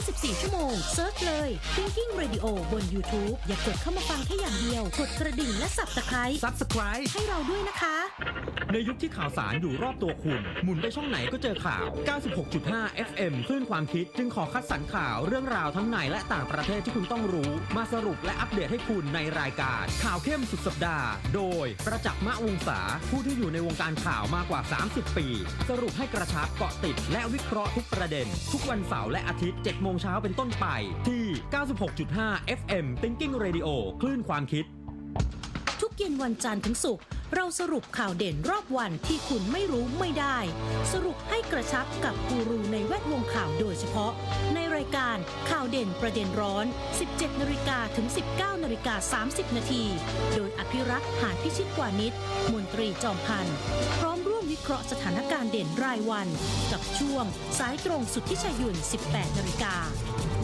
24 ชั่วโมงเซิร์ชเลย Thinking Radio บน YouTube อย่ากดเข้ามาฟังแค่อย่างเดียว กดกระดิ่งและสับตะไคร้ Subscribe ให้เราด้วยนะคะ ในยุคที่ข่าวสารอยู่รอบตัวคุณ หมุนไปช่องไหนก็เจอข่าว 96.5 FM คลื่นความคิดจึงขอคัดสรรข่าวเรื่องราวทั้งในและต่างประเทศที่คุณต้องรู้ มาสรุปและอัปเดตให้คุณในรายการ ข่าวเข้มสุดสัปดาห์ โดยประจักษ์มะวงศาผู้ที่อยู่ในวงการข่าวมากกว่า 30 ปี สรุปให้กระชับเกาะติดและวิเคราะห์ทุกประเด็น ทุกวันเสาร์และอาทิตย์7โมงเช้าเป็นต้นไป ที่ 96.5 FM Thinking Radio คลื่นความคิด ทุกเย็นวันจันทร์ถึงศุกร์เราสรุปข่าวเด่นรอบวันที่คุณไม่รู้ไม่ได้ สรุปให้กระชับกับกูรูในแวดวงข่าวโดยเฉพาะ ในรายการข่าวเด่นประเด็นร้อน 17นาฬิกาถึง 19นาฬิกา30นาทีโดยอภิรักษ์หานพิชิตกวานิชมนตรีจอมพันธ์พร้อม วิเคราะห์สถานการณ์เด่นรายวัน กับช่วงสายตรงสุทธิชัยยุน 18 นาฬิกา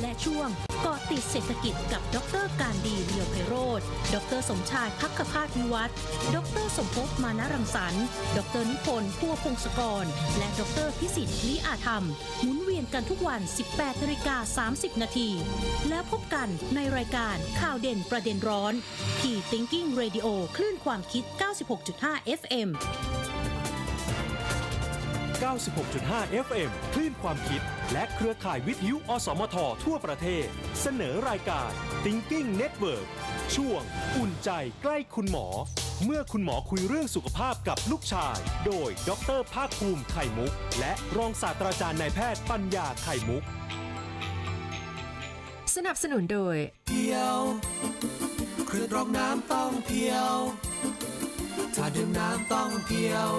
และช่วงเกาะติดเศรษฐกิจกับ ดร การดีเลียวไพโรธดร สมชายพักขพาสวิวัฒน์ดร สมภพมานารังสรรค์ ดร นิพนธ์พัวพงศกร และดร พิสิทธิ์ลิอาธรรม หมุนเวียนกันทุกวัน 18นาฬิกา30 นาที แล้วพบกันในรายการข่าวเด่นประเด็นร้อนที่ Thinking Radio คลื่นความคิด 96.5 FM 96.5 FM คลื่นความคิด และเครือข่ายวิทยุ อสมท ทั่วประเทศ เสนอรายการ Thinking Network ช่วง อุ่นใจใกล้คุณหมอ เมื่อคุณหมอคุยเรื่องสุขภาพกับลูกชาย โดยดรภาคภูมิไข่มุก และรองศาสตราจารย์นายแพทย์ปัญญาไข่มุก สนับสนุนโดยเพียว เครื่องกรองน้ำต้องเพียว ถ้าดื่มน้ำต้องเพียว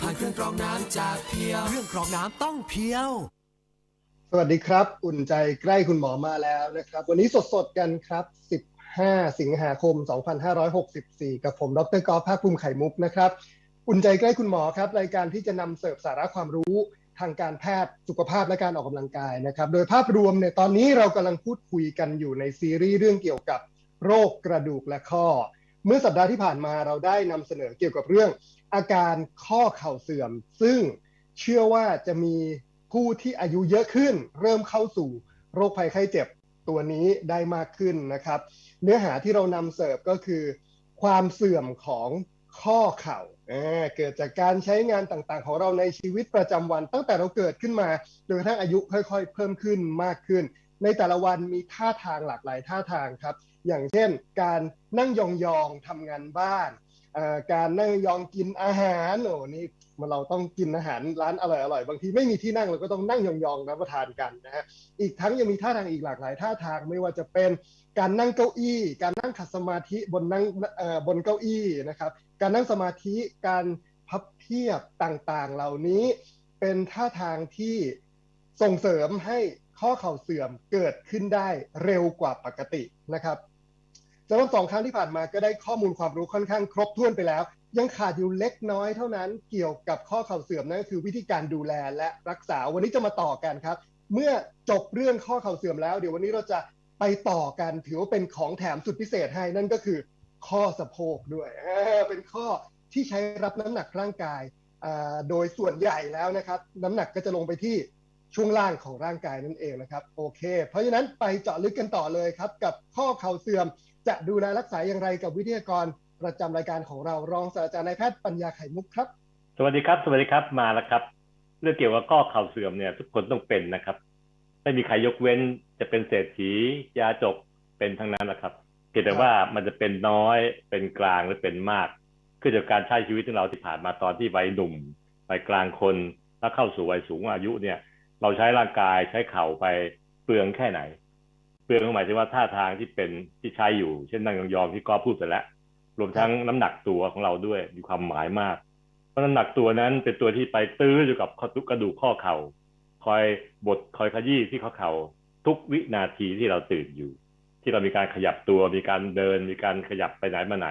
ผ่านเครื่องกรองน้ำจากเพียว เครื่องกรองน้ำต้องเพียว สวัสดีครับ อุ่นใจใกล้คุณหมอมาแล้วนะครับ วันนี้สดๆกันครับ 15 สิงหาคม 2564 กับผมดรกอล์ฟภาคภูมิไข่มุกนะครับ อุ่นใจใกล้คุณหมอครับ รายการที่จะนำเสิร์ฟสาระความรู้ทางการแพทย์สุขภาพและการออกกำลังกายนะครับ โดยภาพรวมเนี่ยตอนนี้เรากำลังพูดคุยกันอยู่ในซีรีส์เรื่องเกี่ยวกับโรคกระดูกและข้อ เมื่อสัปดาห์ที่ผ่านมาเราได้นำเสนอเกี่ยวกับเรื่อง อาการข้อเข่าเสื่อม ซึ่งเชื่อว่าจะมีผู้ที่อายุเยอะขึ้น เริ่มเข้าสู่โรคภัยไข้เจ็บตัวนี้ได้มากขึ้นนะครับ เนื้อหาที่เรานำเสิร์ฟก็คือ ความเสื่อมของข้อเข่าเเกิดจากการใช้งานต่างๆ ของเราในชีวิตประจำวัน ตั้งแต่เราเกิดขึ้นมาจนกระทั่งอายุค่อยๆ เพิ่มขึ้นมากขึ้น ในแต่ละวันมีท่าทางหลากหลายท่าทางครับ อย่างเช่น การนั่งยองๆทำงานบ้าน การนั่งยองกินอาหารโอ้นี่มันเราต้องกินอาหารร้านอร่อยๆบางทีไม่มีที่นั่งเราก็ต้องนั่งยองๆรับประทานกันนะฮะอีกทั้งยังมีท่าทางอีกหลากหลายท่าทางไม่ว่าจะเป็นการนั่งเก้าอี้ การนั่งขัดสมาธิบนนั่งเอ่อบนเก้าอี้นะครับการนั่งสมาธิการพับเพียบต่างๆ เหล่านี้เป็นท่าทางที่ส่งเสริมให้ข้อเข่าเสื่อมเกิดขึ้นได้เร็วกว่าปกตินะครับ สำหรับสองครั้งที่ผ่านมาก็ได้ข้อมูลความรู้ค่อนข้างครบถ้วนไปแล้ว ยังขาดอยู่เล็กน้อยเท่านั้นเกี่ยวกับข้อเข่าเสื่อมนั่นก็คือวิธีการดูแลและรักษาวันนี้จะมาต่อกันครับ เมื่อจบเรื่องข้อเข่าเสื่อมแล้ว เดี๋ยววันนี้เราจะไปต่อกันถือว่าเป็นของแถมสุดพิเศษให้นั่นก็คือ ข้อสะโพกด้วยเออเป็นข้อที่ใช้รับน้ำหนักร่างกายอ่าโดยส่วนใหญ่แล้วนะครับ น้ำหนักก็จะลงไปที่ช่วงล่างของร่างกายนั่นเองนะครับ โอเค เพราะฉะนั้นไปเจาะลึกกันต่อเลยครับ กับข้อเข่าเสื่อม จะดูแลรักษาอย่างไรกับวิทยากรประจำรายการของเรารองศาสตราจารย์นายแพทย์ปัญญาไข่มุกครับ สวัสดีครับ สวัสดีครับมาแล้วครับ เรื่องเกี่ยวกับข้อเข่าเสื่อมเนี่ยทุกคนต้องเป็นนะครับ ไม่มีใครยกเว้นจะเป็นเศรษฐียาจกเป็นทั้งนั้นนะครับเพียงแต่ว่ามันจะเป็นน้อยเป็นกลางหรือเป็นมากขึ้นจากการใช้ชีวิตของเราที่ผ่านมาตอนที่วัยหนุ่มวัยกลางคนแล้วเข้าสู่วัยสูงอายุเนี่ย เราใช้ร่างกายใช้เข่าไปเปลืองแค่ไหน ปลืองหมายถึงว่าท่าทางที่เป็นที่ใช้อยู่ เช่นนั่งยองๆที่ก็พูดไปแล้ว รวมทั้งน้ำหนักตัวของเราด้วยมีความหมายมาก เพราะน้ำหนักตัวนั้นเป็นตัวที่ไปตื้ออยู่กับข้อกระดูกข้อเข่าคอยบดคอยขยี้ที่ข้อเข่าทุกวินาทีที่เราตื่นอยู่ ที่เรามีการขยับตัวมีการเดิน มีการขยับไปไหนมาไหน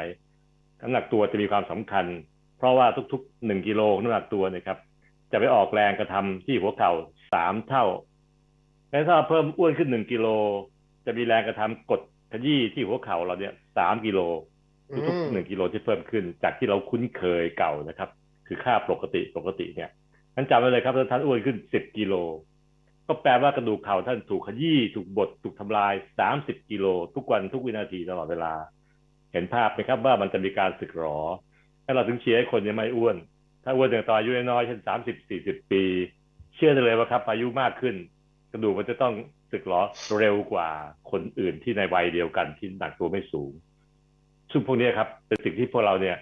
น้ำหนักตัวจะมีความสำคัญ เพราะว่าทุกๆหนึ่งกิโลน้ำหนักตัวเนะครับ จะไปออกแรงกระทำที่หัวเข่าสามเท่าและถ้าเพิ่มอ้วนขึ้นหนึ่งกิโล จะมีแรงกระทำกดขยี้ที่หัวเข่าเราเนี่ยสามกิโลทุกอืมๆหนึ่งกิโลที่เพิ่มขึ้น จากที่เราคุ้นเคยเก่านะครับ คือค่าปกติปกติเนี่ยนั้นจำไว้เลยครับถ้าท่านอ้วนขึ้นสิบกิโลก็แปลว่ากระดูกเข่าท่านถูกขยี้ถูกบดถูกทำลาย30กิโลทุกวันทุกวินาทีตลอดเวลา เห็นภาพไหมครับว่ามันจะมีการสึกหรอถ้าเราถึงเชียร์ให้คนยังไม่อ้วน ถ้าอ้วนอย่างตอนอายุน้อยๆเช่น30 40ปี เชื่อได้เลยว่าครับอายุมากขึ้น กระดูกมันจะต้อง สึกหรอเร็วกว่าคนอื่นที่ในวัยเดียวกันที่หนักตัวไม่สูง ซึ่งพวกเนี้ยครับเป็นสิ่งที่พวกเราเนี่ย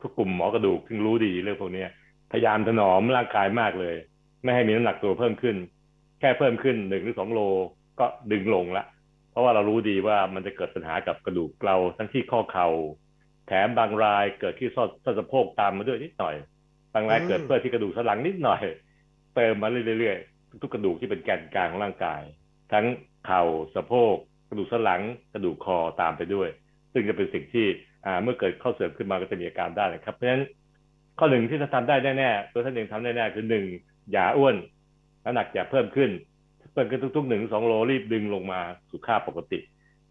ทุกกลุ่มหมอกระดูกถึงรู้ดีเรื่องพวกเนี้ยพยายามถนอมร่างกายมากเลย ไม่ให้มีน้ำหนักตัวเพิ่มขึ้น แค่เพิ่มขึ้นหนึ่งหรือสองโลก็ดึงลงละเพราะว่าเรารู้ดีว่ามันจะเกิดปัญหากับกระดูกเกลาทั้งที่ข้อเข่าแถมบางรายเกิดที่ส้นส้นสะโพกตามมาด้วยนิดหน่อย บางรายอืมเกิดเพื่อที่กระดูกสันหลังนิดหน่อย เติมมาเรื่อยๆทุกกระดูกที่เป็นแกนกลางของร่างกาย ทั้งเข่าสะโพก กระดูกสันหลัง กระดูกคอตามไปด้วย ซึ่งจะเป็นสิ่งที่เมื่อเกิดข้อเสื่อมขึ้นมาก็จะมีอาการได้นะครับ เพราะฉะนั้นข้อหนึ่งที่จะทำได้แน่ๆตัวท่านเองทำได้แน่คือหนึ่งอย่าอ้วนน้ำหนักอย่าเพิ่มขึ้นเพิ่มขึ้นทุกๆหนึ่งสองโลรีบดึงลงมาสู่ค่าปกติ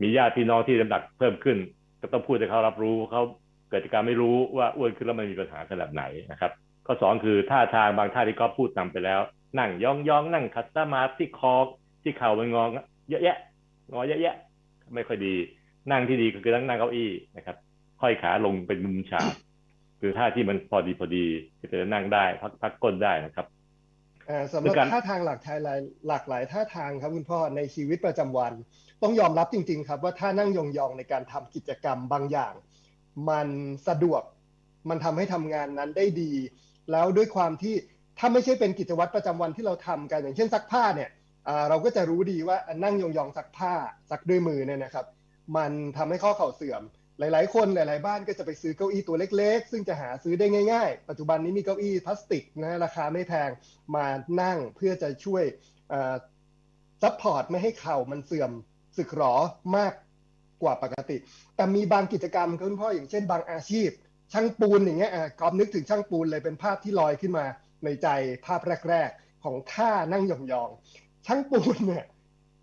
มีญาติพี่น้องที่น้ำหนักเพิ่มขึ้น ก็ต้องพูดให้เขารับรู้เขาเกิดจากการไม่รู้ว่าอ้วนขึ้นแล้วมันมีปัญหาขนาดไหนนะครับข้อสองคือท่าทางบางท่าที่ก็พูดนำไปแล้ว นั่งย่องย่องนั่งคัสมาที่คอ ที่เข่ามันงองเยอะแยะ งอเยอะแยะ ไม่ค่อยดี นั่งที่ดีก็คือนั่งนั่งเก้าอี้นะครับห้อยขาลงเป็นมุมฉากคือท่าที่มันพอดีพอดีที่จะนั่งได้ พักพักก้นได้นะครับอ่าสำหด้รัวบยการท่าทางหลักทายหลายหลากหลายท่าทางครับคุณพ่อในชีวิตประจำวัน ต้องยอมรับจริง ๆ ครับ ว่าท่านั่งยองๆในการทำกิจกรรมบางอย่าง มันสะดวกมันทำให้ทำงานนั้นได้ดี แล้วด้วยความที่ถ้าไม่ใช่เป็นกิจวัตรประจำวันที่เราทำกันอย่างเช่นซักผ้าเนี่ยอ่า เราก็จะรู้ดีว่านั่งยองๆซักผ้าซักด้วยมือเนี่ยนะครับ มันทำให้ข้อเข่าเสื่อม หลาย ๆ คนหลาย ๆ บ้านก็จะไปซื้อเก้าอี้ตัวเล็ก ๆ ซึ่งจะหาซื้อได้ง่าย ๆ ปัจจุบันนี้มีเก้าอี้พลาสติกนะราคาไม่แพงมานั่งเพื่อจะช่วยซัพพอร์ตไม่ให้เข่ามันเสื่อมสึกหรอมากกว่าปกติ แต่มีบางกิจกรรมคุณพ่ออย่างเช่นบางอาชีพ ช่างปูนอย่างเงี้ยอะกอฟนึกถึงช่างปูนเลยเป็นภาพที่ลอยขึ้นมาในใจภาพแรก ๆ ของท่านั่งยองๆ ช่างปูนเนี่ย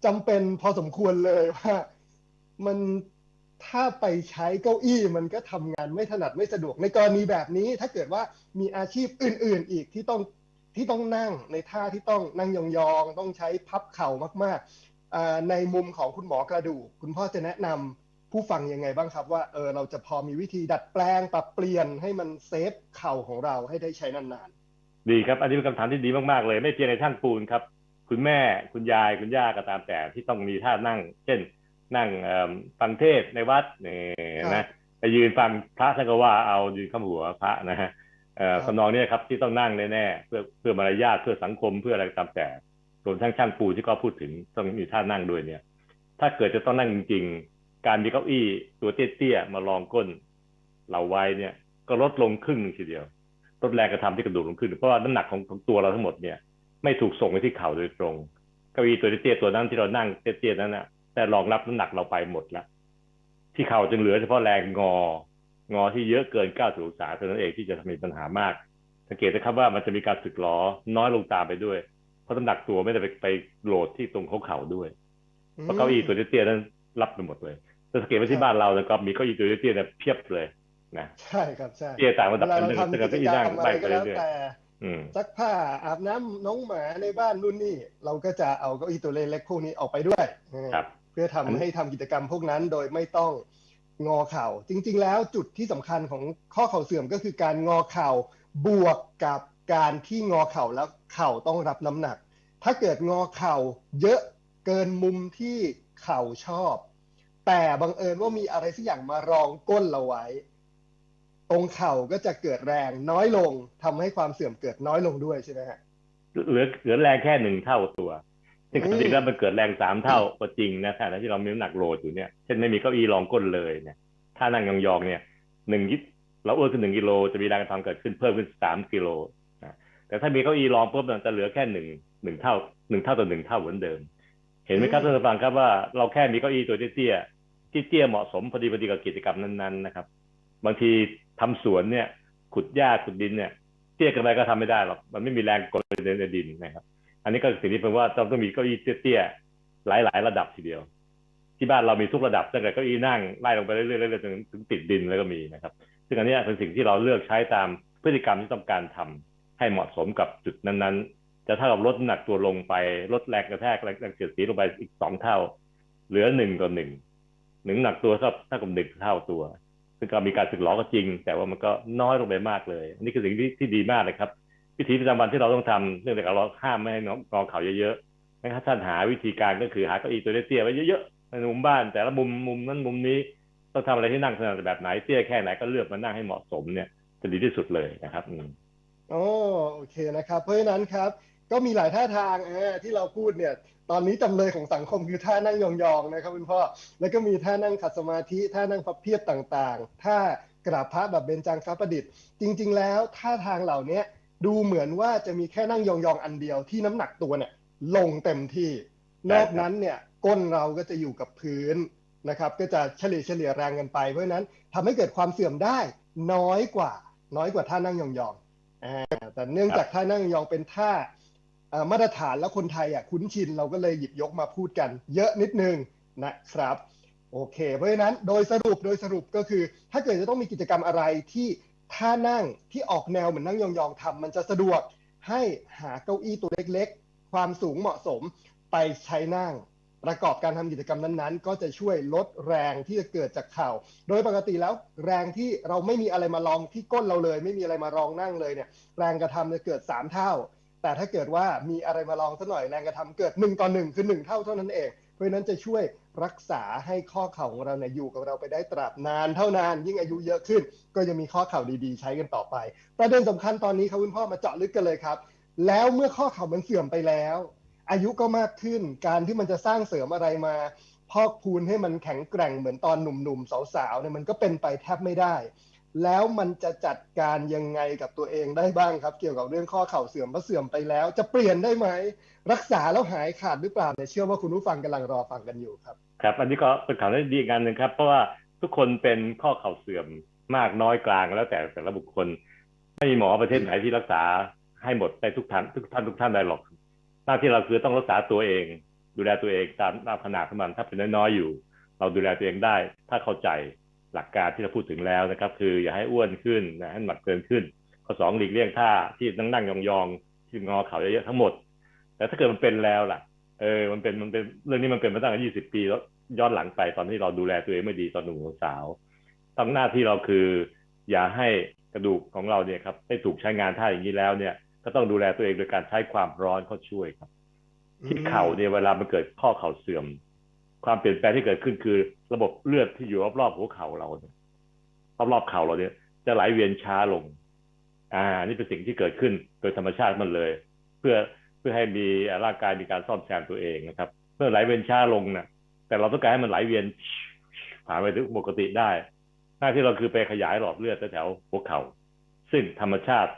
จำเป็นพอสมควรเลยว่ามันถ้าไปใช้เก้าอี้มันก็ทำงานไม่ถนัดไม่สะดวกในกรณีแบบนี้ ถ้าเกิดว่ามีอาชีพอื่น ๆ อีกที่ต้องที่ต้องนั่งในท่าที่ต้องนั่งยองๆต้องใช้พับเข่ามากๆในมุมของคุณหมอกระดูก คุณพ่อจะแนะนำผู้ฟังยังไงบ้างครับ ว่าเออเราจะพอมีวิธีดัดแปลงปรับเปลี่ยนให้มันเซฟเข่าของเราให้ได้ใช้นานๆดีครับ อันนี้เป็นคำถามที่ดีมากๆเลย ไม่เพียงในท่านปูนครับ คุณแม่คุณยายคุณย่าก็ตามแต่ที่ต้องมีท่านั่ง เช่น นั่งเอิ่มฟังเทศน์ในวัดนี่นะไปยืนฟังพระท่านก็ว่าเอายืนข้ามหัวพระนะฮะเอ่อทำนองเนี้ครับที่ต้องนั่งแน่ๆเพื่อเพื่อมารยาทเพื่อสังคมเพื่ออะไรก็ตามแต่รวมทั้งช่างปูนที่ก็พูดถึงต้องมีท่านั่งด้วยเนี่ย ถ้าเกิดจะต้องนั่งจริงๆการมีเก้าอี้ตัวเตี้ยๆมารองก้นเราไว้เนี่ย ก็ลดลงครึ่งหนึ่งทีเดียวลดแรงกระทำที่กระดูกลงขึ้นเพราะว่าน้ำหนักของของตัวเราทั้งหมดเนี่ย ไม่ถูกส่งไปที่เข่าโดยตรงเก้าอี้ตัวเตี้ยๆตัวนั้นที่เรานั่งเตี้ยๆนั้นนะแต่รองรับน้ำหนักเราไปหมดแล้วที่เข่าจึงเหลือเฉพาะแรงงอ งอที่เยอะเกิน90องศาเท่านั้นเองที่จะมีปัญหามาก สังเกตนะครับว่ามันจะมีการสึกหรอน้อยลงตามไปด้วย เพราะน้ำหนักตัวไม่ได้ไปไปโหลดที่ตรงหัวเข่าด้วยๆเพราะเก้าอี้ตัวเตี้ยๆนั้นรับไปหมดเลยแต่สังเกตว่าที่บ้านเรานะครับมีเก้าอี้ตัวเตี้ยๆเนี่ยเพียบเลยนะใช่ครับใช่เตี้ยต่างระดับเวลากันเราหนึ่งทำแต่กิก็จที่กรนั่รงมอะไปไรไปก็แล้วเรื่อยแต่ๆอืม ซักผ้าอาบน้ำน้องหมาในบ้านนู่นนี่ เราก็จะเอาเก้าอี้ตัวเล็กๆพวกนี้ออกไปด้วยครับเพื่อทำอันนี้ให้ทำกิจกรรมพวกนั้นโดยไม่ต้องงอเข่า จริง ๆ แล้วจุดที่สำคัญของข้อเข่าเสื่อมก็คือการงอเข่าบวกกับการที่งอเข่าแล้วเข่าต้องรับน้ำหนัก ถ้าเกิดงอเข่าเยอะเกินมุมที่เข่าชอบ แต่บังเอิญว่ามีอะไรสักอย่างมารองก้นเราไว้ ตรงเข่าก็จะเกิดแรงน้อยลงทำให้ความเสื่อมเกิดน้อยลงด้วยใช่ไหมฮะเหลือเหลือแรงแค่หนึ่งเท่าตัวซึ่งจริงๆแล้วมันเกิดแรงสามเท่าก็จริงนะถ้าที่เรามีน้ำหนักโหลดอยู่เนี่ยเช่นไม่มีเก้าอี้รองก้นเลยเนี่ยถ้านั่งยองๆเนี่ยหนึ่งกิเราอ้วนขึ้นหนึ่งกิโลจะมีแรงกระทำเกิดขึ้นเพิ่มขึ้นสามกิโลนะแต่ถ้ามีเก้าอี้รองปุ๊บมันจะเหลือแค่หนึ่งหนึ่งเท่าหนึ่งเท่าต่อหนึ่งเท่าเหมือนเดิม เห็นไหมครับท่านผู้ฟังครับว่าเราแค่มีเก้าอี้ตัวเตี้ยที่เตี้ยเหมาะสมพอดีพอดีกับกิจกรรมนั้นๆนะครับ บางทีทำสวนเนี่ย ขุดหญ้าขุดดินเนี่ยเตี้ยกันไปก็ทำไม่ได้หรอกมันไม่มีแรงกดในในดินนะครับ อันนี้ก็สิ่งที่เป็นว่าต้องต้องมีเก้าอี้เตี้ยๆหลายๆ ระดับทีเดียว ที่บ้านเรามีทุกระดับตั้งแต่เก้าอี้นั่งไล่ลงไปเรื่อยๆเรื่อยๆจนถึงติดดินแล้วก็มีนะครับ ซึ่งอันนี้เป็นสิ่งที่เราเลือกใช้ตามพฤติกรรมที่ต้องการทำให้เหมาะสมกับจุดนั้นๆ จะเท่ากับลดน้ำหนักตัวลงไปลดแรงกระแทกแรงเสียดสีลงไปอีกสองเท่า เหลือหนึ่งต่อหนึ่งหนึ่งหนักตัวเท่ากับหนึ่งเท่าตัว ซึ่งก็มีการสึกหลอก็จริง แต่ว่ามันก็น้อยลงไปมากเลยนนี้คือสิ่งที่ที่ดีมากนะครับวิธีประจำวันที่เราต้องทำเนื่องจากเราห้ามไม่ให้น้องงองเข่าเยอะๆนะครับท่านหาวิธีการก็คือหาเก้าอี้ตัวเตี้ยไว้เยอะๆในมุมบ้าน แต่ละมุมมุมนั้นมุมนี้ต้องทำอะไรที่นั่งถนัดแบบไหนเตี้ยแค่ไหนก็เลือกมานั่งให้เหมาะสมเนี่ยจะดีที่สุดเลยนะครับอืมโอ้โอเคนะครับ เพราะฉะนั้นครับ ก็มีหลายท่าทางเออที่เราพูดเนี่ย ตอนนี้จำเลยของสังคมคือท่านั่งยองๆนะครับคุณพ่อ แล้วก็มีท่านั่งขัดสมาธิท่านั่งพับเพียบต่างๆท่ากราบพระแบบเบญจางคประดิษฐ์ จริง ๆ แล้วท่าทางเหล่านี้ดูเหมือนว่าจะมีแค่นั่งยองๆอันเดียวที่น้ำหนักตัวเนี่ยลงเต็มที่นอกนั้นเนี่ยก้นเราก็จะอยู่กับพื้นนะครับก็จะเฉลี่ยเฉลี่ยแรงกันไปเพราะฉะนั้นทำให้เกิดความเสื่อมได้น้อยกว่า น้อยกว่าท่านั่งยองๆอ่าแต่เนื่องจากท่านั่งยองเป็นท่าเอ่อ มาตรฐานแล้วคนไทยอะคุ้นชินเราก็เลยหยิบยกมาพูดกันเยอะนิดนึงนะครับโอเค เพราะฉะนั้นโดยสรุปโดยสรุปก็คือ ถ้าเกิดจะต้องมีกิจกรรมอะไรที่ท่านั่งที่ออกแนวเหมือนนั่งยองๆทำมันจะสะดวกให้หาเก้าอี้ตัวเล็กๆ ความสูงเหมาะสมไปใช้นั่ง ประกอบการทำกิจกรรมนั้นๆ ก็จะช่วยลดแรงที่จะเกิดจากเข่า โดยปกติแล้วแรงที่เราไม่มีอะไรมาลองที่ก้นเราเลย ไม่มีอะไรมารองนั่งเลยเนี่ยแรงกระทำจะเกิด 3 เท่า แต่ถ้าเกิดว่ามีอะไรมาลองสักหน่อยแรงกระทำเกิด 1 ต่อ 1 คือ 1 เท่าเท่านั้นเอง เพราะนั้นจะช่วยรักษาให้ข้อเข่าของเราเนี่ยอยู่กับเราไปได้ตราบนานเท่านานยิ่งอายุเยอะขึ้น ก็จะมีข้อเข่าดีๆ ใช้กันต่อไป ประเด็นสำคัญตอนนี้ครับคุณพ่อมาเจาะลึกกันเลยครับ แล้วเมื่อข้อเข่ามันเสื่อมไปแล้ว อายุก็มากขึ้นการที่มันจะสร้างเสริมอะไรมา พอกพูนให้มันแข็งแกร่งเหมือนตอนหนุ่มๆสาวๆเนี่ยมันก็เป็นไปแทบไม่ได้ แล้วมันจะจัดการยังไงกับตัวเองได้บ้างครับ เกี่ยวกับเรื่องข้อเข่าเสื่อมเพราะเสื่อมไปแล้ว จะเปลี่ยนได้ไหม รักษาแล้วหายขาดหรือเปล่าเนี่ยเชื่อว่าคุณผู้ฟังกำลังรอฟังกันอยู่ครับ ครับ อันนี้ก็เป็นข่าวที่ดีงานหนึ่งครับ เพราะว่าทุกคนเป็นข้อเข่าเสื่อมมากน้อยกลางแล้วแต่แต่ละบุคคล ไม่มีหมอประเทศไหนที่รักษาให้หมดได้ทุกท่านทุกท่านทุกท่านได้หรอก หน้าที่เราคือต้องรักษาตัวเอง ดูแลตัวเองตามตามขนาดของมันถ้าเป็นน้อยๆอยู่ เราดูแลตัวเองได้ ถ้าเข้าใจ หลักการที่เราพูดถึงแล้วนะครับ คืออย่าให้อ้วนขึ้นนะให้หนักเกินขึ้น ข้อสองหลีกเลี่ยงท่าที่นั่งนั่งยองๆที่งอเข่าเยอะๆทั้งหมด แต่ถ้าเกิดมันเป็นแล้วล่ะ เออมันเป็นมันเป็นเรื่องนี้มันเป็นมาตั้งแต่ยี่สิบปีแล้วย้อนหลังไปตอนที่เราดูแลตัวเองไม่ดีตอนหนุ่มสาวต้องหน้าที่เราคือ อย่าให้กระดูกของเราเนี่ยครับได้ถูกใช้งานท่าอย่างนี้แล้วเนี่ย ก็ต้องดูแลตัวเองโดยการใช้ความร้อนเข้าช่วยครับที่เข่าเนี่ยเวลามันเกิดข้อเข่าเสื่อม ความเปลี่ยนแปลงที่เกิดขึ้นคือ ระบบเลือดที่อยู่รอบๆหัวเข่าเราเนี่ยรอบๆเข่าเราเนี่ย จะไหลเวียนช้าลง อ่า นี่เป็นสิ่งที่เกิดขึ้นโดยธรรมชาติมันเลย เพื่อเพื่อให้มีร่างกายมีการซ่อมแซมตัวเองนะครับ เพื่อไหลเวียนช้าลงนะแต่เราต้องการให้มันไหลเวียนผ่านไปถึงปกติได้ หน้าที่เราคือไปขยายหลอดเลือดแถวหัวเข่าซึ่งธรรมชาติ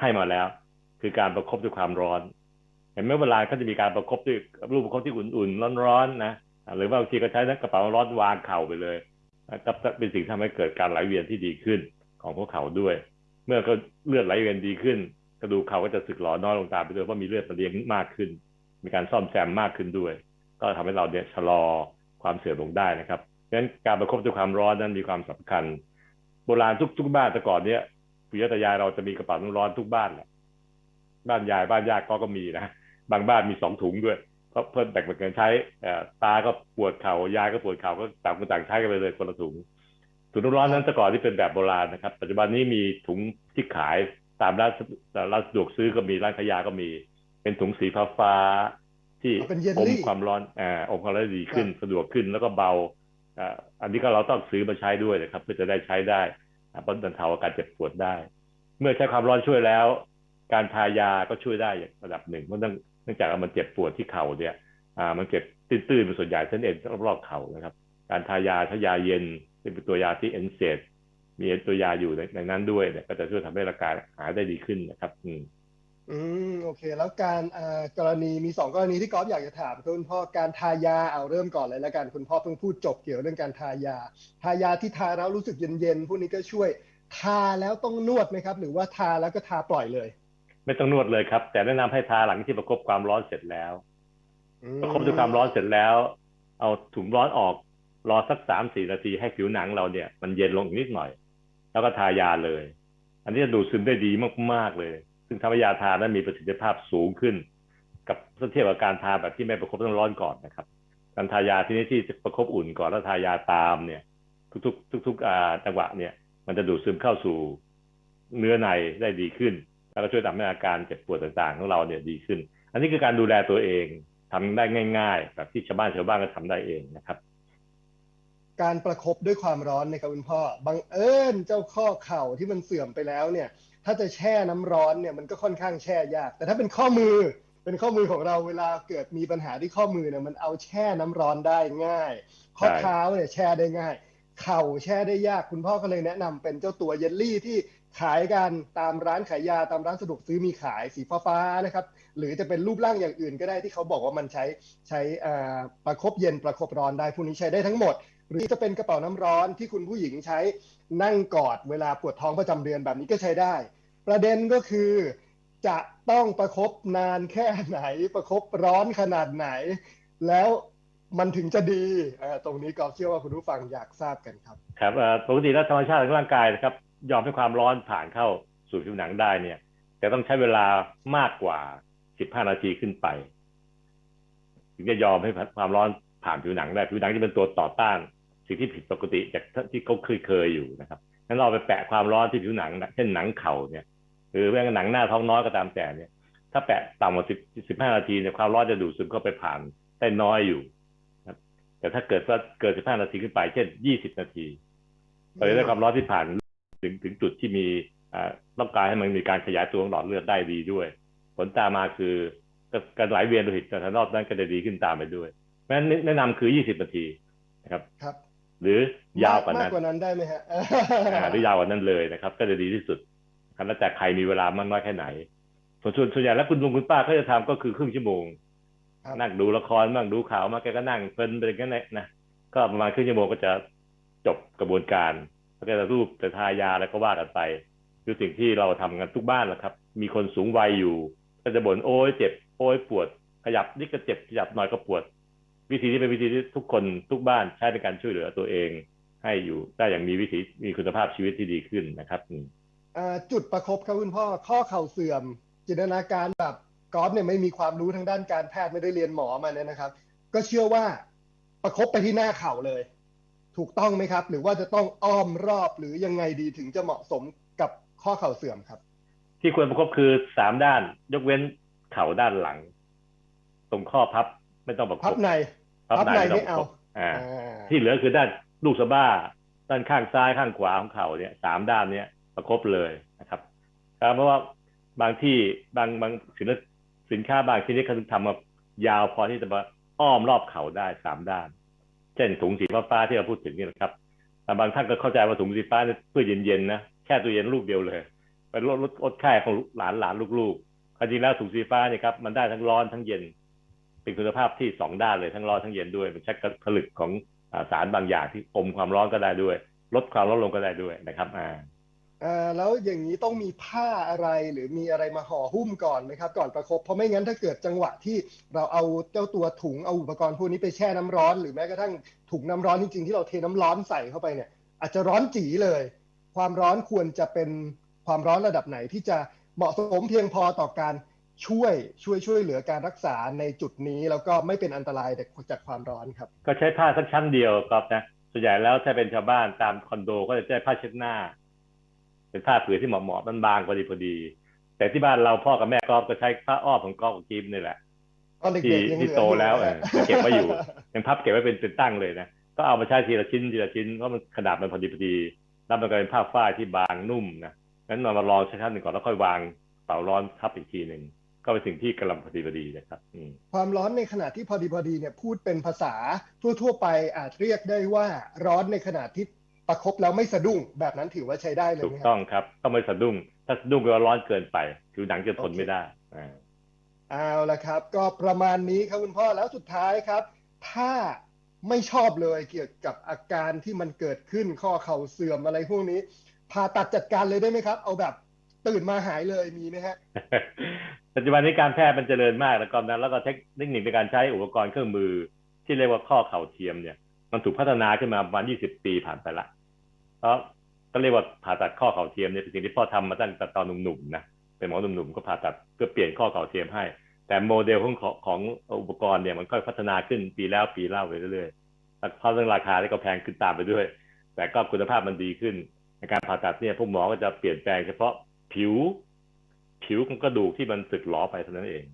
ให้มาแล้ว คือการประคบด้วยความร้อน เห็นไหมเวลาเขาจะมีการประคบด้วยรูปประคบที่อุ่นๆร้อนๆนะ หรือว่าบางทีก็ใช้กระเป๋าร้อนวางเข่าไปเลยก็เป็นสิ่งทำให้เกิดการไหลเวียนที่ดีขึ้นของพวกเขาด้วย เมื่อก็เลือดไหลเวียนดีขึ้น กระดูกเขาก็จะสึกหรอน้อยลงตามไปด้วยเพราะมีเลือดมาเลี้ยงมากขึ้น มีการซ่อมแซมมากขึ้นด้วย ก็ทำให้เราเนี่ยชะลอความเสื่อมลงได้นะครับเพราะฉะนั้นการประคบด้วยความร้อนนั้นมีความสำคัญ โบราณทุกทุกบ้านแต่ก่อนเนี้ยปู่ย่าตายายเราจะมีกระเป๋าน้ำร้อนทุกบ้านแหละบ้านยายบ้านญาติก็ก็มีนะบางบ้านมีสองถุงด้วย เพราะเพิ่มแบ่งเป็นกันใช้ตาก็ปวดเขา่ายายก็ปวดเข่าก็ต่างคนต่างใช้กันไปเลยคนละถุงถุงน้ำร้อนนั้นแต่ก่อนที่เป็นแบบโบราณนะครับ ปัจจุบันนี้มีถุงที่ขายตามร้านร้านสะดวกซื้อก็มีร้านขายยาก็มี เป็นถุงสีฟ้าฟ้าที่เป็นเยลอมลี่ความร้อนอ่าอมความร้อนดีขึ้นสะดวกขึ้นแล้วก็เบาอ่าอันนี้ก็เราต้องซื้อมาใช้ด้วยนะครับ เพื่อจะได้ใช้ได้บรรเทาอาการเจ็บปวดได้ เมื่อใช้ความร้อนช่วยแล้ว การทายาก็ช่วยได้อย่างระดับหนึ่งเพราะเนื่อง เนื่องจากามันเจ็บปวดที่เข่าเนี่ยอ่ามันเจ็บตื้นๆเป็นส่วนใหญ่เส้นเอ็นรอบๆเข่านะครับ การทายาถ้ายาเย็นเป็นตัวยาที่เอนเซดมีตัวยาอยู่ในนั้นด้วยเนี่ยก็จะช่วยทำให้อาการหายได้ดีขึ้นนะครับ อืมอืมโอเค แล้วการอ่ากรณีมีสองกรณีที่กอล์ฟอยากจะถามคุณพ่อการทายาเอาเริ่มก่อนเลยแล้วกันคุณพ่อเพิ่งพูดจบเกี่ยวเรื่องการทายา ทายาที่ทาแล้วรู้สึกเย็นๆพวกนี้ก็ช่วย ทาแล้วต้องนวดไหมครับ หรือว่าทาแล้วก็ทาปล่อยเลย ไม่ต้องนวดเลยครับ แต่แนะนำให้ทาหลังที่ประคบความร้อนเสร็จแล้วอืมประคบด้วยความร้อนเสร็จแล้ว เอาถุงร้อนออกรอสักสามสี่นาทีให้ผิวหนังเราเนี่ย มันเย็นลงอีกนิดหน่อย แล้วก็ทายาเลย อันนี้จะดูดซึมได้ดีมากๆเลย ซึ่งทำให้ยาทานั้นมีประสิทธิภาพสูงขึ้น กับเมื่อเทียบกับการทาแบบที่ไม่ประคบน้ำร้อนก่อนนะครับ การทายาที่นี้ที่ประคบอุ่นก่อนแล้วทายาตามเนี่ย ทุกๆ ทุกๆอ่าจังหวะเนี่ย มันจะดูดซึมเข้าสู่เนื้อในได้ดีขึ้น แล้วก็ช่วยทำให้อาการเจ็บปวดต่างๆของเราเนี่ยดีขึ้น อันนี้คือการดูแลตัวเองทำได้ง่ายๆ แบบที่ชาวบ้านชาวบ้านก็ทำได้เองนะครับ การประคบด้วยความร้อนนยครับคุณพ่อบังเอิญเจ้าข้อเข่าที่มันเสื่อมไปแล้วเนี่ย ถ้าจะแช่น้ำร้อนเนี่ยมันก็ค่อนข้างแช่ยาก แต่ถ้าเป็นข้อมือเป็นข้อมือของเราเวลาเกิดมีปัญหาที่ข้อมือเนี่ยมันเอาแช่น้ำร้อนได้ง่าย ข้อเท้าเนี่ยแช่ได้ง่าย เข่าแช่ได้ยากคุณพ่อก็เลยแนะนำเป็นเจ้าตัวเยลลี่ที่ ขายกันตามร้านขายยาตามร้านสะดวกซื้อมีขายสีฟ้าๆนะครับ หรือจะเป็นรูปร่างอย่างอื่นก็ได้ที่เขาบอกว่ามันใช้ใช้ประคบเย็นประคบร้อนได้พวกนี้ใช้ได้ทั้งหมด หรือจะเป็นกระเป๋าน้ำร้อนที่คุณผู้หญิงใช้นั่งกอดเวลาปวดท้องประจำเดือนแบบนี้ก็ใช้ได้ ประเด็นก็คือจะต้องประคบนานแค่ไหน ประคบร้อนขนาดไหน แล้วมันถึงจะดีตรงนี้ก็เชื่อว่าคุณผู้ฟังอยากทราบกันครับ ครับปกติแล้วธรรมชาติของร่างกายนะครับ ยอมให้ความร้อนผ่านเข้าสู่ผิวหนังได้เนี่ยจะต้องใช้เวลามากกว่า 15 นาทีขึ้นไป ถึงจะยอมให้ความร้อนผ่านผิวหนังได้ผิวหนังจะเป็นตัวต่อต้าน สิ่งที่ผิดปกติจากที่เขาเคยเคยอยู่นะครับงั้นเราไปแปะความร้อนที่ผิวหนังเช่นหนังเข่าเนี่ยหรือแม้กระทั่งหนังหน้าท้องน้อยก็ตามแต่เนี่ย ถ้าแปะต่ำกว่า10 15 นาทีเนี่ยความร้อนจะดูดซึมเข้าไปผ่านได้น้อยอยู่นะแต่ถ้าเกิดว่าเกิน 15 นาทีขึ้นไป เช่น 20 นาทีเราจะได้ความร้อนที่ผ่าน ถึงถึงจุดที่มีอ่าต้องการให้มันมีการขยายตัวของหลอดเลือดได้ดีด้วย ผลตามมาคือการไหลเวียนโลหิตจากรอบนั้นก็จะดีขึ้นตามไปด้วยเพราะฉะนั้นแนะนำคือ 20 นาทีนะครับครับ หรือยาวกว่านั้มานกกว่านั้นได้ไหมฮะอ่าหรือยาวกว่านั้นเลยนะครับ ก็จะดีที่สุดครับแล้วแต่ใครมีเวลามากน้อยแค่ไหน ส่วนส่วนส่วนใหญ่แล้วคุณลุงคุณป้าเขาจะทำก็คือครึ่งชั่วโมงครับนั่งดูละครบ้างดูข่าวมาแกก็นั่งเพลินไปกันนะนะก็ประมาณครึ่งชั่วโมงก็จะจบกระบวนการ แล้วก็จะรูปจะทายาแล้วก็ว่ากันไป คือสิ่งที่เราทำกันทุกบ้านแหละครับ มีคนสูงวัยอยู่ ก็จะบ่นโอ้ยเจ็บโอ้ยปวด ขยับนี่ก็เจ็บขยับหน่อยก็ปวด วิธีนี้เป็นวิธีที่ทุกคนทุกบ้านใช้ในการช่วยเหลือตัวเอง ให้อยู่ได้อย่างมีวิถีมีคุณภาพชีวิตที่ดีขึ้นนะครับจุดประคบครับคุณพ่อข้อเข่าเสื่อม จินตนาการแบบกอล์ฟเนี่ยไม่มีความรู้ทางด้านการแพทย์ไม่ได้เรียนหมอมาเนี่ยนะครับ ก็เชื่อว่าประคบไปที่หน้าเข่าเลย ถูกต้องไหมครับ หรือว่าจะต้องอ้อมรอบหรือยังไงดีถึงจะเหมาะสมกับข้อเข่าเสื่อมครับ ที่ควรประคบคือสามด้าน ยกเว้นเข่าด้านหลัง ตรงข้อพับไม่ต้องประคบพับในพับในพับในไม่ต้องไม่ประเอาคบอ่าอ่า ที่เหลือคือด้านลูกสะบ้า ด้านข้างซ้ายข้างขวาของเข่าเนี่ยสามด้านเนี่ยประคบเลยนะครับครับเพราะว่าบางที่บางบางสินสินค้าบางชนิดเขาทำมายาวพอที่จะมาอ้อมรอบเข่าได้สามด้าน เช่นถุงสีฟ้าที่เราพูดถึงนี่นะครับบางท่านก็เข้าใจว่าถุงสีฟ้าเพื่อเย็นๆนะแค่ตัวเย็นลูกเดียวเลยไปลดลดลดไข้ของหลานหลานลูกๆความจริงแล้วถุงสีฟ้าเนี่ยครับมันได้ทั้งร้อนทั้งเย็น เป็นคุณภาพที่สองด้านเลยทั้งร้อนทั้งเย็นด้วยมันใช้ผลึกของสารบางอย่างที่อมความร้อนก็ได้ด้วย ลดความร้อนลงก็ได้ด้วยนะครับอ่า อ่าแล้วอย่างนี้ต้องมีผ้าอะไรหรือมีอะไรมาห่อหุ้มก่อนไหมครับ ก่อนประคบเพราะไม่งั้นถ้าเกิดจังหวะที่เราเอาเจ้าตัวถุงเอาอุปกรณ์พวกนี้ไปแช่น้ำร้อน หรือแม้กระทั่งถุงน้ำร้อนจริงๆที่เราเทน้ำร้อนใส่เข้าไปเนี่ย อาจจะร้อนจีเลย ความร้อนควรจะเป็นความร้อนระดับไหนที่จะเหมาะสมเพียงพอต่อการช่วยช่วยช่วยเหลือการรักษาในจุดนี้ แล้วก็ไม่เป็นอันตรายจากความร้อนครับ ก็ใช้ผ้าสักชั้นเดียวก็นะส่วนใหญ่แล้วถ้าเป็นชาวบ้านตามคอนโดก็จะใช้ผ้าเช็ดหน้า เป็นผ้าผืนที่เหมาะๆมันบางพอดีพอดี แต่ที่บ้านเราพ่อกับแม่ก็ก็ใช้ผ้าอ้อมของก๊อฟกับกิฟนี่แหละตอนเด็ที่กๆยังเหที่ลือโตอยู่แล้วเอนะอเก็บไว้อยู่ยังพับเก็บไว้เป็นเป็นตั้งเลยนะก็เอามาใช้ทีละชิ้นทีละชิ้นเพราะมันขนาดมันพอดีพอดีแล้วมันก็เป็นผ้าฝ้ายที่บางนุ่มนะงั้นเรามาลองใช้ชั้นหนึ่งก่อนแล้วค่อยวางเป่าร้อนทับอีกทีหนึ่งก็เป็นสิ่งที่กำลังพอดีพอดีนะครับอืมความร้อนในขณะที่พอดีพอดีเนี่ยพูดเป็นภาษาทั่วๆไปอาจเรียกได้ว่าร้อนในขณะที่ ประคบแล้วไม่สะดุ้งแบบนั้นถือว่าใช้ได้เลยถูไหมกคต้รัอบงครับต้องไม่สะดุ้ง ถ้าสะดุ้งก็ร้อนเกินไปผิวหนังจะทนไม่ได้อ่าเอาละครับ ก็ประมาณนี้ครับคุณพ่อแล้วสุดท้ายครับ ถ้าไม่ชอบเลยเกี่ยวกับอาการที่มันเกิดขึ้นข้อเข่าเสื่อมอะไรพวกนี้ผ่าตัดจัดการเลยได้ไหมครับ เอาแบบตื่นมาหายเลยมีไหมฮะปัจจุบันนี้การแพทย์มันเจริญมากแล้วก็นั้นแล้วก็เทคนิคในการใช้อุปกรณ์เครื่องมือ ที่เรียกว่าข้อเข่าเทียมเนี่ย มันถูกพัฒนาขึ้นมาประมาณ 20 ปีผ่านไปละ เพราะก็เรียกว่าผ่าตัดข้อเข่าเทียมเนี่ยเป็นสิ่งที่พ่อทำมาตั้งแต่ตอนหนุ่มๆนะเป็นหมอหนุ่มๆก็ผ่าตัดเพื่อเปลี่ยนข้อเข่าเทียมให้ แต่โมเดลของของของอุปกรณ์เนี่ยมันค่อยพัฒนาขึ้นปีแล้วปีเล่าไปเรื่อยๆแล้วเพอเรื่องราคาก็แพงขึ้นตามไปด้วย แต่ก็คุณภาพมันดีขึ้นในการผ่าตัดเนี่ยพวกหมอก็จะเปลี่ยนแปลงเฉพาะผิว ผิวของกระดูกที่มันสึกหรอไปเท่านั้นเอง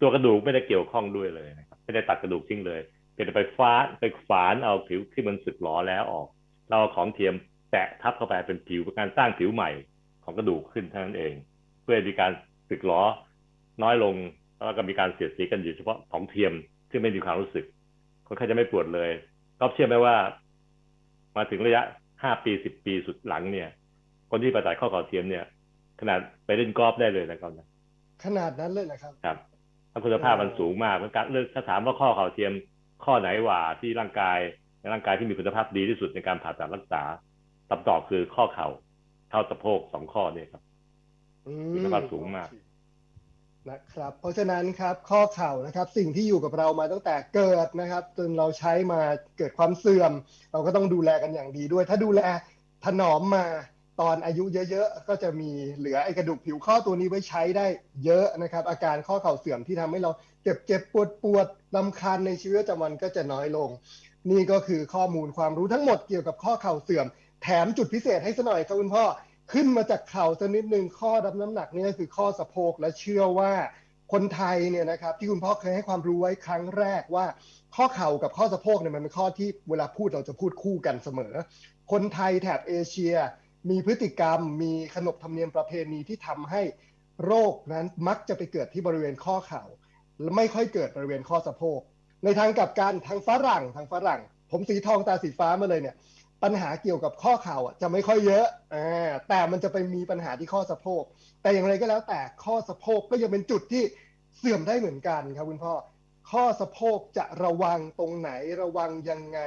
ตัวกระดูกไม่ได้เกี่ยวข้องด้วยเลยนะครับไม่ได้ตัดกระดูกทิ้งเลยเป็นไปฟ้าไปฝานเอาผิวที่มันสึกหรอแล้วออก เราเอาของเทียม ตะทับเข้าไปเป็นผิวเป็นการสร้างผิวใหม่ของกระดูกขึ้นเท่านั้นเอง เพื่อให้มีการสึกหรอน้อยลงแล้วก็มีการเสียดสีกันอยู่เฉพาะของเทียมซึ่งไม่มีความรู้สึกคนไข้จะไม่ปวดเลยก็เชื่อไหมว่า มาถึงระยะห้าปีสิบปีสุดหลังเนี่ย คนที่ผ่าตัดข้อเข่าเทียมเนี่ย ขนาดไปเล่นกอล์ฟได้เลยนะครับนะขนาดนั้นเลยนะครับ ครับแล้วคุณภาพมันสูงมากมันการเลือกถ้าถามว่าข้อเข่าเทียมข้อไหนหว่าที่ร่างกายในร่างกายที่มีคุณภาพดีที่สุดในการผ่าตัดรักษา คำตอบคือข้อเข่าเท่าสะโพกสองข้อเนี่ยครับอืคุณภาพสูงมากนะครับ เพราะฉะนั้นครับข้อเข่านะครับสิ่งที่อยู่กับเรามาตั้งแต่เกิดนะครับ จนเราใช้มาเกิดความเสื่อม เราก็ต้องดูแลกันอย่างดีด้วย ถ้าดูแลถนอมมาตอนอายุเยอะๆ ก็จะมีเหลือไอ้กระดูกผิวข้อตัวนี้ไว้ใช้ได้เยอะนะครับ อาการข้อเข่าเสื่อมที่ทำให้เราเจ็บเจ็บปวดปวดลำคาญในชีวิตประจำวันก็จะน้อยลง นี่ก็คือข้อมูลความรู้ทั้งหมดเกี่ยวกับข้อเข่าเสื่อม แถมจุดพิเศษให้สกหน่อยครับคุณพ่อ ขึ้นมาจากเข่าสักนิดหนึ่งข้อรับน้ำหนักนี่คือข้อสะโพกและเชื่อว่าคนไทยเนี่ยนะครับที่คุณพ่อเคยให้ความรู้ไว้ครั้งแรกว่า ข้อเข่ากับข้อสะโพกเนี่ยมันเป็นข้อที่เวลาพูดเราจะพูดคู่กันเสมอ คนไทยแถบเอเชีย มีพฤติกรรม มีขนบธรรมเนียมประเพณีที่ทำให้โรคนั้นมักจะไปเกิดที่บริเวณข้อเข่าและไม่ค่อยเกิดบริเวณข้อสะโพกในทางกลับกันทางฝรั่งทางฝรั่ง ผมสีทองตาสีฟ้ามาเลยเนี่ย ปัญหาเกี่ยวกับข้อเข่าจะไม่ค่อยเยอะอ่าแต่มันจะไปมีปัญหาที่ข้อสะโพก แต่อย่างไรก็แล้วแต่ข้อสะโพกก็ยังเป็นจุดที่เสื่อมได้เหมือนกันครับคุณพ่อ ข้อสะโพกจะระวังตรงไหนระวังยังไง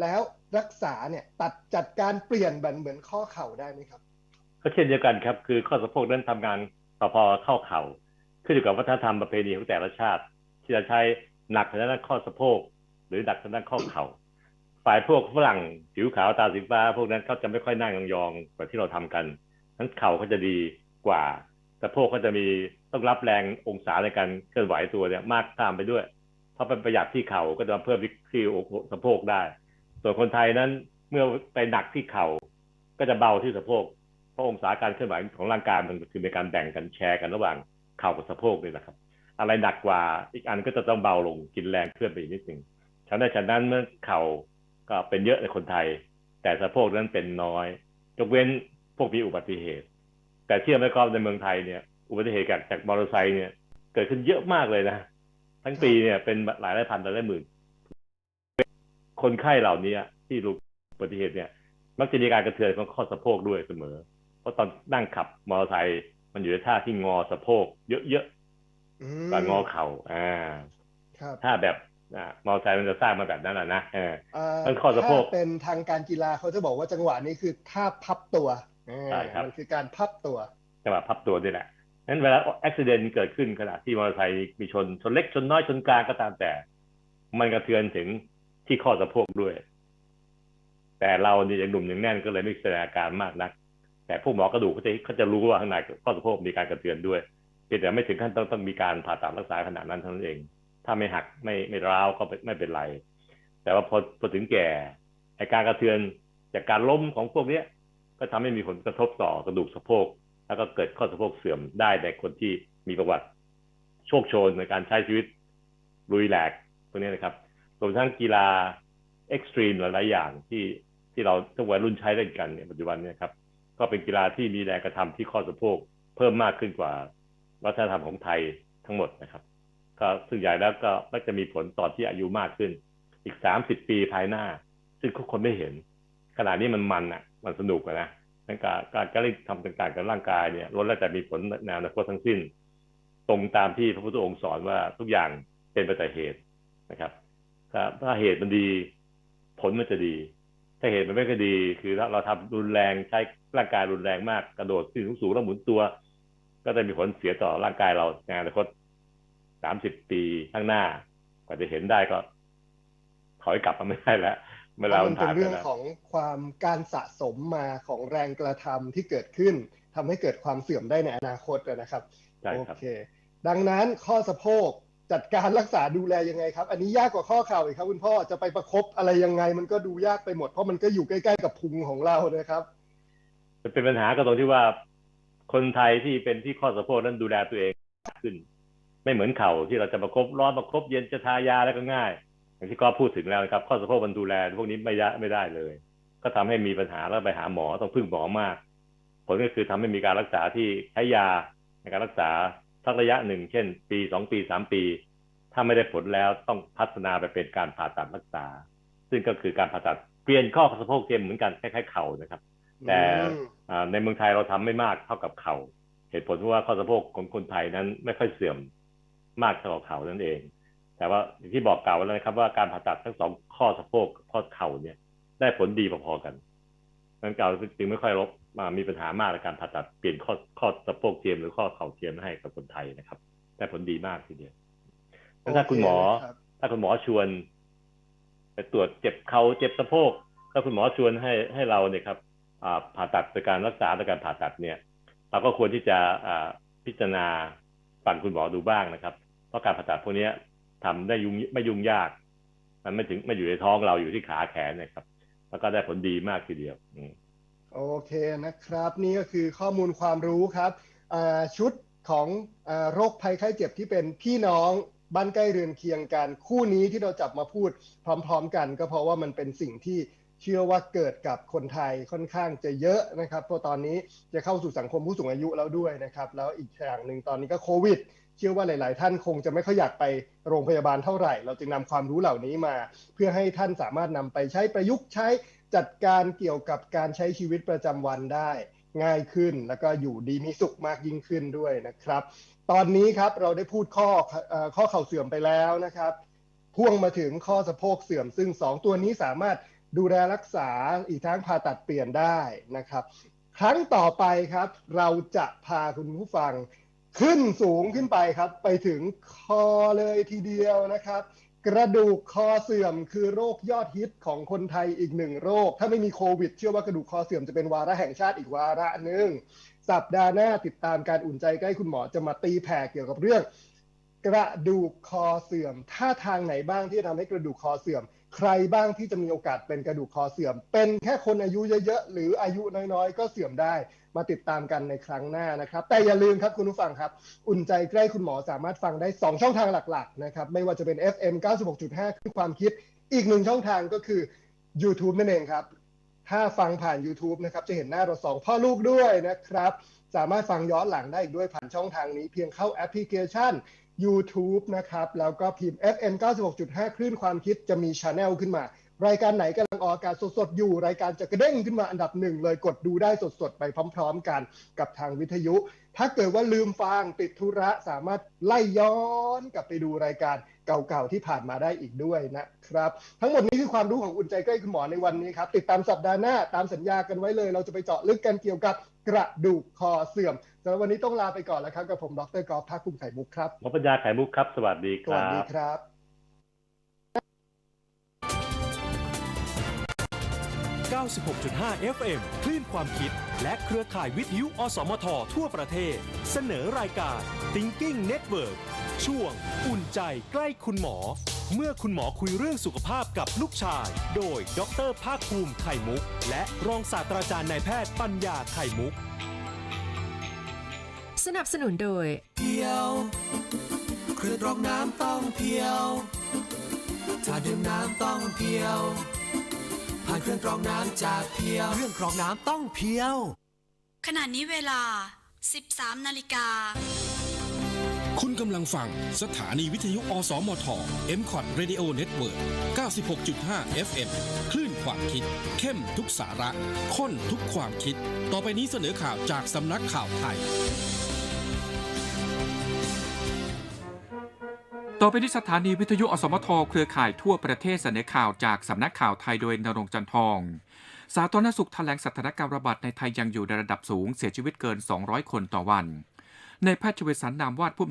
แล้วรักษาเนี่ยตัดจัดการเปลี่ยนแบบเหมือนข้อเข่าได้ไหมครับ ก็เช่นเดียวกันครับ คือข้อสะโพกนั้นทำงานพอๆเข้าเข่าขึ้นอยู่กับวัฒนธรรมประเพณีของแต่ละชาติ ที่จะใช้หนักทางด้านข้อสะโพก หรือหนักทางด้านข้อเข่า ฝ่ายพวกฝรั่งผิวขาวตาสีฟ้า พวกนั้นเขาจะไม่ค่อยนั่งยองๆแบบที่เราทำกันทั้นเข่าเขาจะดีกว่าสะโพกเขาจะมีต้องรับแรงองศาในการเคลื่อนไหวตัวเนี่ยมากตามไปด้วยเพราะเป็นประหยัดที่เข่าก็จะเพิ่มที่สะโพกได้ ส่วนคนไทยนั้นเมื่อไปหนักที่เข่าก็จะเบาที่สะโพกเพราะองศาการเคลื่อนไหวของร่างกายมันคือเป็นการแบ่งกันแชร์กันระหว่างเข่ากับสะโพกนี่แหละครับ อะไรหนักกว่าอีกอันก็จะต้องเบาลงกินแรงเคลื่อนไปอีกนิดหนึ่งฉะนั้นฉะนั้นเมื่อเข่า ก็เป็นเยอะในคนไทย แต่สะโพกนั้นเป็นน้อยยกเว้นพวกมีอุบัติเหตุ แต่เชื่อไหมครับในเมืองไทยเนี่ยอุบัติเหตุจากจากมอเตอร์ไซค์เนี่ยเกิดขึ้นเยอะมากเลยนะ ทั้งปีเนี่ยเป็นหลายหลายพันหลายหลายหมื่น คนไข้เหล่านี้ที่รู้อุบัติเหตุเนี่ย มักจะมีการกระเทือนของข้อสะโพกด้วยเสมอ เพราะตอนนั่งขับมอเตอร์ไซค์มันอยู่ในท่าที่งอสะโพก เยอะอืๆมกว่างอเข่าอ่าครับถ้าแบบ อ่ามอเตอร์ไซค์มันจะสร้างมาแบบนั้นแหละนะเอออ่ามันข้อสะโพกถ้าเป็นทางการกีฬาเขาจะบอกว่าจังหวะนี้คือท่าพับตัวอ่าใช่ครับมันคือการพับตัว จังหวะพับตัวนี่แหละนั้นเวลาอุบิเหตุเกิดขึ้นขณะที่มอเตอร์ไซค์มีชนชนเล็กชนน้อยชนกลางก็ตามแต่ มันกระเทือนถึงที่ข้อสะโพกด้วย แต่เราเนี่ยยังหนุ่มยังแน่นก็เลยไม่แสดงอาการมากนัก แต่พวกหมอกระดูกเขาจะเขาจะรู้ว่าข้างในข้อสะโพกมีการกระเทือนด้วยเพียงแต่ไม่ถึงขั้นต้องต้องมีการผ่าตัดรักษาขนาดนั้นเท่านั้นเอง ถ้าไม่หักไม่ไม่ร้าวก็ไม่ไม่เป็นไร แต่ว่าพอพอถึงแก่ไอการกระเทือนจากการล้มของพวกเนี้ย ก็ทำให้มีผลกระทบต่อกระดูกสะโพก แล้วก็เกิดข้อสะโพกเสื่อมได้ในคนที่มีประวัติโชคโชนในการใช้ชีวิตลุยแหลกพวกนี้นะครับรวมทั้งกีฬาเอ็กซ์ตรีมหลายๆอย่างที่ที่เราทุกวัยรุ่นใช้เล่นกันเนี่ยปัจจุบันเนี่ยครับก็เป็นกีฬาที่มีแรงกระทำที่ข้อสะโพกเพิ่มมากขึ้นกว่าวัฒนธรรมของไทยทั้งหมดนะครับ ก็ซึ่งใหญ่แล้วก็มักจะมีผลตอนที่อายุมากขึ้น อีกสามสิบปีภายหน้า ซึ่งทุกคนไม่เห็น ขณะนี้มันมันอะ มันสนุกนะนั่นการการการเล่นทำต่างๆกับร่างกายเนี่ยล้วนแล้วแต่มีผลในอนาคตทั้งสิ้น ตรงตามที่พระพุทธองค์สอนว่าทุกอย่างเป็นไปแต่เหตุนะครับ ถ้าเหตุมันดี ผลมันจะดี ถ้าเหตุมันไม่คดี คือเราทำรุนแรงใช้ร่างกายรุนแรงมากกระโดดขึ้นสูงๆแล้วหมุนตัว ก็จะมีผลเสียต่อร่างกายเราในอนาคต สามสิบปีข้างหน้ากว่าจะเห็นได้ก็ ถอยกลับมาไม่ได้แล้วเวลามัมันนเป็นผ่านไปเรื่องแล้วของความการสะสมมาของแรงกระทำที่เกิดขึ้นทำให้เกิดความเสื่อมได้ในอนาคตนะครับใช่โอครับเค ดังนั้นข้อสะโพกจัดการรักษาดูแลยังไงครับ อันนี้ยากกว่าข้อเข่าอีกครับคุณพ่อจะไปประคบอะไรยังไง มันก็ดูยากไปหมดเพราะมันก็อยู่ใกล้ๆกับพุงของเรานะครับจะเป็นปัญหาก็ตรงที่ว่าคนไทยที่เป็นที่ข้อสะโพกนั้นดูแลตัวเองมากขึ้น ไม่เหมือนเข่าที่เราจะประคบร้อนประคบเย็นจะทายาแล้วก็ง่าย อย่างที่ก็พูดถึงแล้วนะครับ ข้อสะโพกมันดูแลพวกนี้ไม่ได้ไม่ได้เลย ก็ทำให้มีปัญหาแล้วไปหาหมอต้องพึ่งหมอมาก ผลก็คือทำให้มีการรักษาที่ใช้ยาในการรักษาสักระยะหนึ่ง เช่น ปีสองปีสามปี ถ้าไม่ได้ผลแล้วต้องพัฒนาไปเป็นการผ่าตัดรักษา ซึ่งก็คือการผ่าตัดเปลี่ยนข้อสะโพกเทียมเหมือนกันคล้ายๆเข่านะครับ แต่อืมอ่าในเมืองไทยเราทำไม่มากเท่ากับเข่าเหตุผลเพราะว่าข้อสะโพกของคนไทยนั้นไม่ค่อยเสื่อม มากเท่ากับเข่านั่นเอง แต่ว่าอย่างที่บอกเก่าแล้วนะครับ ว่าการผ่าตัดทั้งสองข้อสะโพกข้อเข่าเนี่ย ได้ผลดีพอๆกันนั้นเก่าจึงไม่ค่อยรบมามีปัญหามากในการผ่าตัดเปลี่ยนข้อข้อสะโพกเทียมหรือข้อเข่าเทียมให้กับคนไทยนะครับ ได้ผลดีมากทีเดียวถ้าคุณหมอ ถ้าคุณหมอชวนไปตรวจเจ็บเขา่าเจ็บสะโพกถ้าคุณหมอชวนให้ให้เราเนี่ยครับผ่าตัดโดยการรักษาโดยการผ่าตัดเนี่ย เราก็ควรที่จะพิจารณาฟังคุณหมอดูบ้างนะครับ เพราะการผ่าตัดพวกนี้ยทำได้ยุ่งไม่ยุ่งยาก มันไม่ถึงไม่อยู่ในท้องเราอยู่ที่ขาแขนนะครับ แล้วก็ได้ผลดีมากทีเดียวโอเคนะครับ นี่ก็คือข้อมูลความรู้ครับชุดของอโรคภัยไข้เจ็บที่เป็นพี่น้องบ้านใกล้เรือนเคียงกัน คู่นี้ที่เราจับมาพูดพร้อม ๆ กัน ก็เพราะว่ามันเป็นสิ่งที่เชื่อว่าเกิดกับคนไทยค่อนข้างจะเยอะนะครับเพราะตอนนี้จะเข้าสู่สังคมผู้สูงอายุแล้วด้วยนะครับ แล้วอีกอย่างหนึ่งตอนนี้ก็โควิด ชื่อว่าหลาย ๆ ท่านคงจะไม่ค่อยอยากไปโรงพยาบาลเท่าไหร่ เราจึงนำความรู้เหล่านี้มา เพื่อให้ท่านสามารถนำไปใช้ประยุกต์ใช้จัดการเกี่ยวกับการใช้ชีวิตประจำวันได้ง่ายขึ้น แล้วก็อยู่ดีมีสุขมากยิ่งขึ้นด้วยนะครับ ตอนนี้ครับเราได้พูดข้อเอ่อข้อเข่าเสื่อมไปแล้วนะครับพ่วงมาถึงข้อสะโพกเสื่อม ซึ่ง 2 ตัวนี้สามารถดูแลรักษาอีกทั้งผ่าตัดเปลี่ยนได้นะครับ ครั้งต่อไปครับ เราจะพาคุณผู้ฟัง ขึ้นสูงขึ้นไปครับ ไปถึงคอเลยทีเดียวนะครับ กระดูกคอเสื่อมคือโรคยอดฮิตของคนไทยอีกหนึ่งโรค ถ้าไม่มีโควิด เชื่อว่ากระดูกคอเสื่อมจะเป็นวาระแห่งชาติอีกวาระหนึ่งสัปดาห์หน้าติดตามการอุ่นใจใกล้คุณหมอจะมาตีแผ่เกี่ยวกับเรื่อง กระดูกคอเสื่อมท่าทางไหนบ้างที่จะทำให้กระดูกคอเสื่อม ใครบ้างที่จะมีโอกาสเป็นกระดูกคอเสื่อม เป็นแค่คนอายุเยอะๆ หรืออายุน้อยๆ ก็เสื่อมได้ มาติดตามกันในครั้งหน้านะครับ แต่อย่าลืมครับคุณผู้ฟังครับ อุ่นใจใกล้คุณหมอสามารถฟังได้ 2 ช่องทางหลักๆนะครับ ไม่ว่าจะเป็น FM 96.5 คือความคิด อีกหนึ่งช่องทางก็คือ YouTube นั่นเองครับ ถ้าฟังผ่าน YouTube นะครับจะเห็นหน้าเราสองพ่อลูกด้วยนะครับ สามารถฟังย้อนหลังได้อีกด้วยผ่านช่องทางนี้ เพียงเข้าแอปพลิเคชัน YouTube นะครับ แล้วก็พิมพ์ FM 96.5 คลื่นความคิดจะมีช anel ขึ้นมา รายการไหนกำลังออกอากาศสดๆ อยู่ รายการจะกระเด้งขึ้นมาอันดับหนึ่งเลยกดดูได้สดๆ ไปพร้อมๆ กันกับทางวิทยุ ถ้าเกิดว่าลืมฟังติดธุระสามารถไล่ย้อนกลับไปดูรายการเก่าๆ ที่ผ่านมาได้อีกด้วยนะครับ ทั้งหมดนี้คือความรู้ของอุ่นใจใกล้คุณหมอในวันนี้ครับ ติดตามสัปดาห์หน้าตามสัญญากันไว้เลย เราจะไปเจาะลึกกันเกี่ยวกับ กระดูกคอเสื่อมสำหรับวันนี้ต้องลาไปก่อนแล้วครับ กับผมดรกอล์ฟภาคภูมิไข่มุกครับหมอปัญญาไข่มุกครับ สวัสดีคสวัสรัดีบครับ96.5 FM คลื่นความคิด และเครือข่ายวิทยุ อสมท ทั่วประเทศ เสนอรายการ Thinking Network ช่วง อุ่นใจใกล้คุณหมอ เมื่อคุณหมอคุยเรื่องสุขภาพกับลูกชาย โดยดรภาคภูมิไข่มุก และรองศาสตราจารย์นายแพทย์ปัญญาไข่มุก สนับสนุนโดย เพียวเครื่องกรองน้ำต้องเพียว ถ้าดื่มน้ำต้องเพียว ผ่านเครื่องกรองน้ำจากเพียว เครื่องกรองน้ำต้องเพียว ขณะนี้เวลา 13 นาฬิกา คุณกำลังฟังสถานีวิทยุ อสมท m c o t Radio Network 96.5 FM คลื่นความคิด เข้มทุกสาระ ข้นทุกความคิด ต่อไปนี้เสนอข่าวจากสำนักข่าวไทย ต่อไปที่สถานีวิทยุ อสมท เครือข่ายทั่วประเทศเสนอข่าวจากสำนักข่าวไทยโดยนรงจันทอง สาธารณสุขแถลงสถานการณ์ระบาดในไทยยังอยู่ในระดับสูงเสียชีวิตเกิน 200 คนต่อวันในแพทย์ชเวสันนามวาดผู้อำนวย